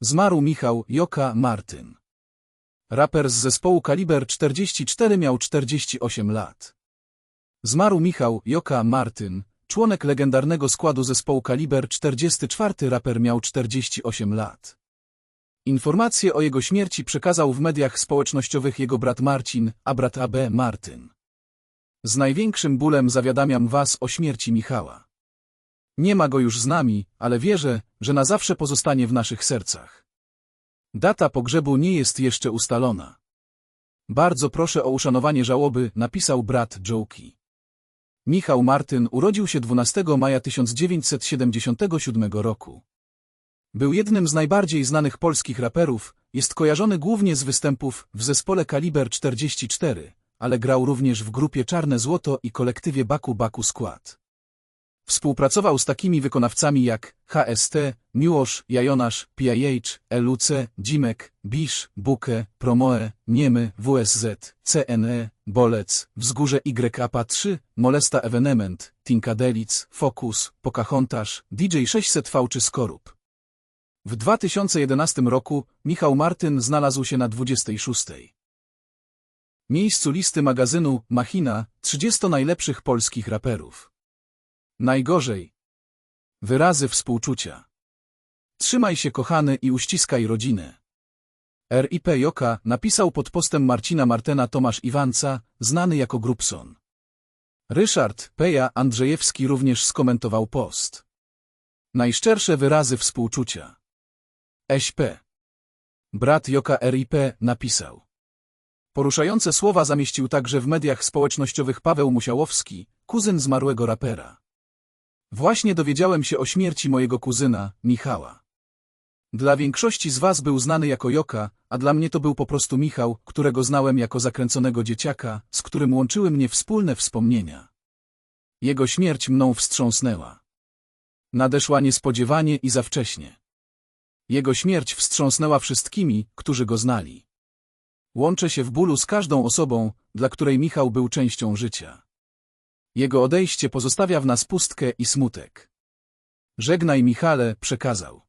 Zmarł Michał Joka Martyn. Raper z zespołu Kaliber 44 miał 48 lat. Zmarł Michał Joka Martyn, członek legendarnego składu zespołu Kaliber 44 raper miał 48 lat. Informacje o jego śmierci przekazał w mediach społecznościowych jego brat Marcin, a brat AB Martyn. Z największym bólem zawiadamiam was o śmierci Michała. Nie ma go już z nami, ale wierzę, że na zawsze pozostanie w naszych sercach. Data pogrzebu nie jest jeszcze ustalona. Bardzo proszę o uszanowanie żałoby, napisał brat Joki. Michał Martyn urodził się 12 maja 1977 roku. Był jednym z najbardziej znanych polskich raperów, jest kojarzony głównie z występów w zespole Kaliber 44, ale grał również w grupie Czarne Złoto i kolektywie Baku Baku Skład. Współpracował z takimi wykonawcami jak HST, Miłosz, Jajonasz, PIH, LUC, Dzimek, Bisz, Buke, Promoe, Niemy, WSZ, CNE, Bolec, Wzgórze YAPA3, Molesta Evenement, Tinkadelic, Focus, Pocahontas, DJ 600V czy Skorup. W 2011 roku Michał Martyn znalazł się na 26. miejscu listy magazynu Machina 30 najlepszych polskich raperów. Najgorzej. Wyrazy współczucia. Trzymaj się kochany i uściskaj rodzinę. RIP Joka napisał pod postem Marcina Martena Tomasz Iwanca, znany jako Grubson. Ryszard Peja Andrzejewski również skomentował post. Najszczersze wyrazy współczucia. SP. Brat Joka RIP napisał. Poruszające słowa zamieścił także w mediach społecznościowych Paweł Musiałowski, kuzyn zmarłego rapera. Właśnie dowiedziałem się o śmierci mojego kuzyna, Michała. Dla większości z was był znany jako Joka, a dla mnie to był po prostu Michał, którego znałem jako zakręconego dzieciaka, z którym łączyły mnie wspólne wspomnienia. Jego śmierć mną wstrząsnęła. Nadeszła niespodziewanie i za wcześnie. Jego śmierć wstrząsnęła wszystkimi, którzy go znali. Łączę się w bólu z każdą osobą, dla której Michał był częścią życia. Jego odejście pozostawia w nas pustkę i smutek. Żegnaj Michale, przekazał.